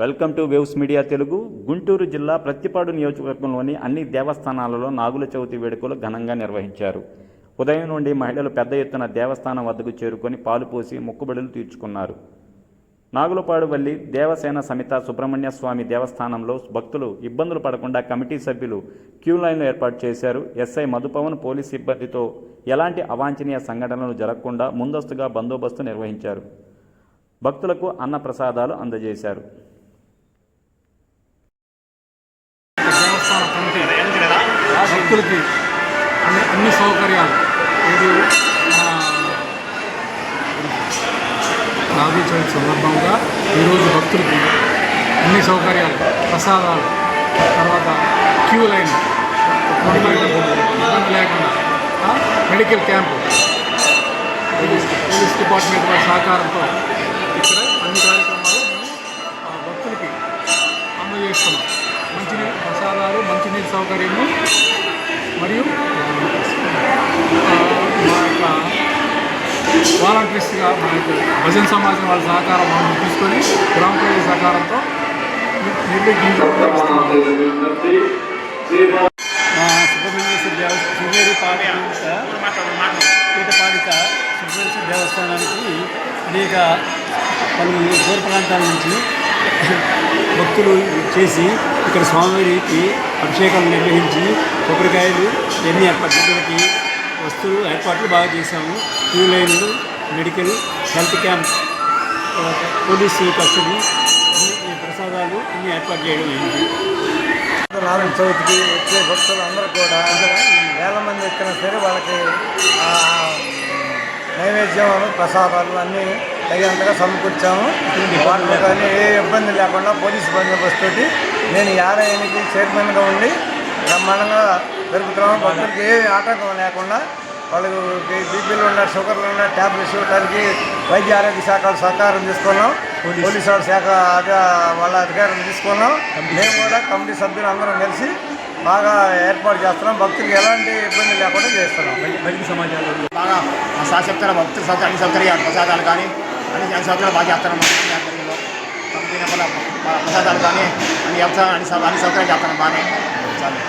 Welcome to waves media Telugu. Guntur జిల్లా ప్రత్తిపాడు నియోజకవర్గంలోని అన్ని దేవస్థానాలలో నాగుల చవితి వేడుకలు ఘనంగా నిర్వహించారు. ఉదయం నుండి మహిళలు పెద్ద ఎత్తున దేవస్థానం వద్దకు చేరుకొని పాలు పోసి మొక్కుబడులు తీర్చుకున్నారు. నాగులపాడు వల్లి దేవసేన సమిత సుబ్రహ్మణ్య స్వామి దేవస్థానంలో భక్తులు ఇబ్బందులు పడకుండా కమిటీ సభ్యులు క్యూ లైన్లు ఏర్పాటు చేశారు. ఎస్ఐ మధుపవన్ పోలీస్ సిబ్బందితో ఎలాంటి అవాంఛనీయ సంఘటనలు జరగకుండా ముందస్తుగా బందోబస్తు నిర్వహించారు. భక్తులకు అన్న ప్రసాదాలు అందజేశారు. దేవస్థాన కమిటీ భక్తులకి అన్ని అన్ని సౌకర్యాలు. ఇది నాగుల చవితి సందర్భంగా ఈరోజు భక్తులకి అన్ని సౌకర్యాలు ప్రసాదాలు తర్వాత క్యూ లైన్ ఇబ్బంది లేకుండా మెడికల్ క్యాంపు పోలీస్ డిపార్ట్మెంట్ వారి సహకారంతో ఇక్కడ అన్ని కార్యక్రమాలు మేము ఆ, భక్తులకి అందజేస్తున్నాం. మంచినీరు మసాలాలు మంచినీరు సౌకర్యము మరియు మా యొక్క వాలంటీర్స్గా మా యొక్క భజన సమాజం వాళ్ళ సహకారం మనం తీసుకొని గ్రామ ప్రజల సహకారంతో నిర్వహించడం మా సుబ్రహ్మణ్యేశ్వర దేవస్థానం శృంగేరి పాడిత దేవస్థానానికి అనేక పలు దూర ప్రాంతాల నుంచి భక్తులు చేసి ఇక్కడ స్వామివారికి అభిషేకాలు నిర్వహించి కొబ్బరికాయలు ఎన్ని ఏర్పాట్లకి వస్తువులు ఏర్పాట్లు బాగా చేశాము. క్యూ లైన్లు medical health camp police custody ప్రసాదాలు అన్ని ఏర్పాటు చేయడం అయింది నారాయణ చవితికి వచ్చే భక్తులు అందరూ కూడా వేల మంది ఎక్కిన సరే వాళ్ళకి ఆ, నైవేద్యం ప్రసాదాలు అన్నీ తగినంతగా సమకూర్చాము. వాటిలో కానీ ఏ ఇబ్బంది లేకుండా పోలీసు బందోబస్తుతోటి నేను ఈ ఆలయానికి చైర్మన్గా ఉండి బ్రహ్మాండంగా జరుపుతున్నాము. భక్తులకి ఏ ఆటంకం లేకుండా వాళ్ళకి బీపీలు ఉన్న షుగర్లు ఉన్న ట్యాబ్లెట్స్ ఇవ్వడానికి వైద్య ఆరోగ్య శాఖలు సహకారం తీసుకున్నాం. పోలీసు. వాళ్ళ శాఖ వాళ్ళ అధికారం తీసుకున్నాం. మేము కూడా కమిటీ సభ్యులు అందరం కలిసి బాగా ఏర్పాటు చేస్తున్నాం. భక్తులకు ఎలాంటి ఇబ్బంది లేకుండా చేస్తున్నాం. బయట సమాజాలు బాగా సాశక్తుల భక్తుల సౌకర్యం అన్ని సౌకర్యాలు ప్రసాదాలు కానీ అన్ని అన్ని సౌకర్యాలు బాగా చేస్తాను మా కమిటీ ఆధ్వర్యంలో కమిటీ నెంబర్ల ప్రసాదాలు కానీ అన్ని వ్యవసాయం అన్ని సౌ- అన్ని సౌకర్యాలు చేస్తాను బాగానే చాలు